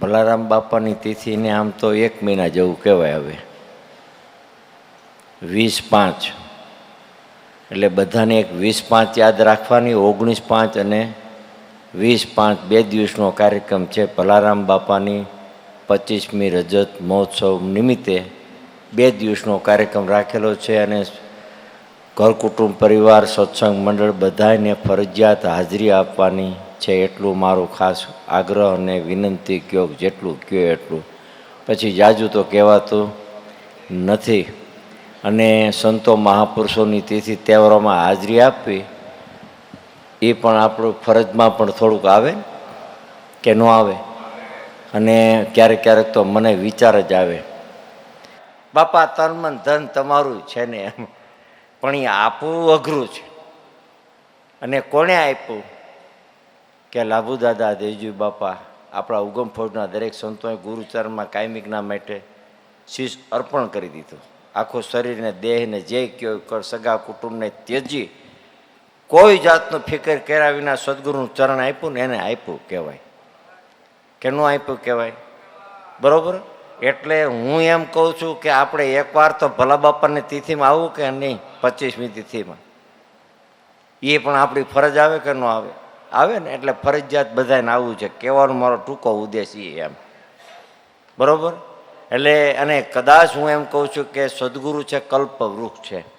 ભલારામ બાપાની તિથિને આમ તો એક મહિના જેવું કહેવાય હવે. વીસ પાંચ. એટલે બધાને એક વીસ પાંચ યાદ રાખવાની, ઓગણીસ પાંચ અને વીસ પાંચ બે દિવસનો કાર્યક્રમ છે ભલારામ બાપાની પચીસમી રજત મહોત્સવ નિમિત્તે બે દિવસનો કાર્યક્રમ રાખેલો છે અને ઘર કુટુંબ પરિવાર, સત્સંગ મંડળ બધાને ફરજિયાત હાજરી આપવાની છે એટલું મારું ખાસ આગ્રહ અને વિનંતી કયો જેટલું કયો એટલું. પછી જાજુ તો કહેવાતું નથી. અને સંતો મહાપુરુષોની તિથિ તહેવારોમાં હાજરી આપવી, એ પણ આપણું ફરજમાં પણ થોડુંક આવે કે ન આવે? અને ક્યારેક ક્યારેક તો મને વિચાર જ આવે. બાપા તન મન ધન તમારું છે ને એમ. પણ એ આપવું અઘરું છે. અને કોણે આપ્યું? કે લાભુ દાદા દેવજી બાપા, આપણા ઉગમ ફોજના દરેક સંતોએ ગુરુચરણમાં કાયમિકના માટે શીશ અર્પણ કરી દીધું. આખું શરીરને, દેહને જે કયો સગા કુટુંબને ત્યજી, કોઈ જાતનું ફિકર કર્યા વિના સદગુરુનું ચરણ આપ્યું ને એને આપ્યું કહેવાય. કેનું આપ્યું કહેવાય? બરોબર? એટલે હું એમ કહું છું કે આપણે એકવાર તો ભલા બાપાની તિથિમાં આવવું કે નહીં? પચીસમી તિથિમાં. એ પણ આપણી ફરજ આવે કે ન આવે? આવે ને, એટલે ફરજિયાત બધાને આવવું છે. કહેવાનો મારો ટૂંકો ઉદ્દેશ એમ. બરોબર? એટલે અને કદાચ હું એમ કહું છું કે સદગુરુ છે, કલ્પવૃક્ષ છે.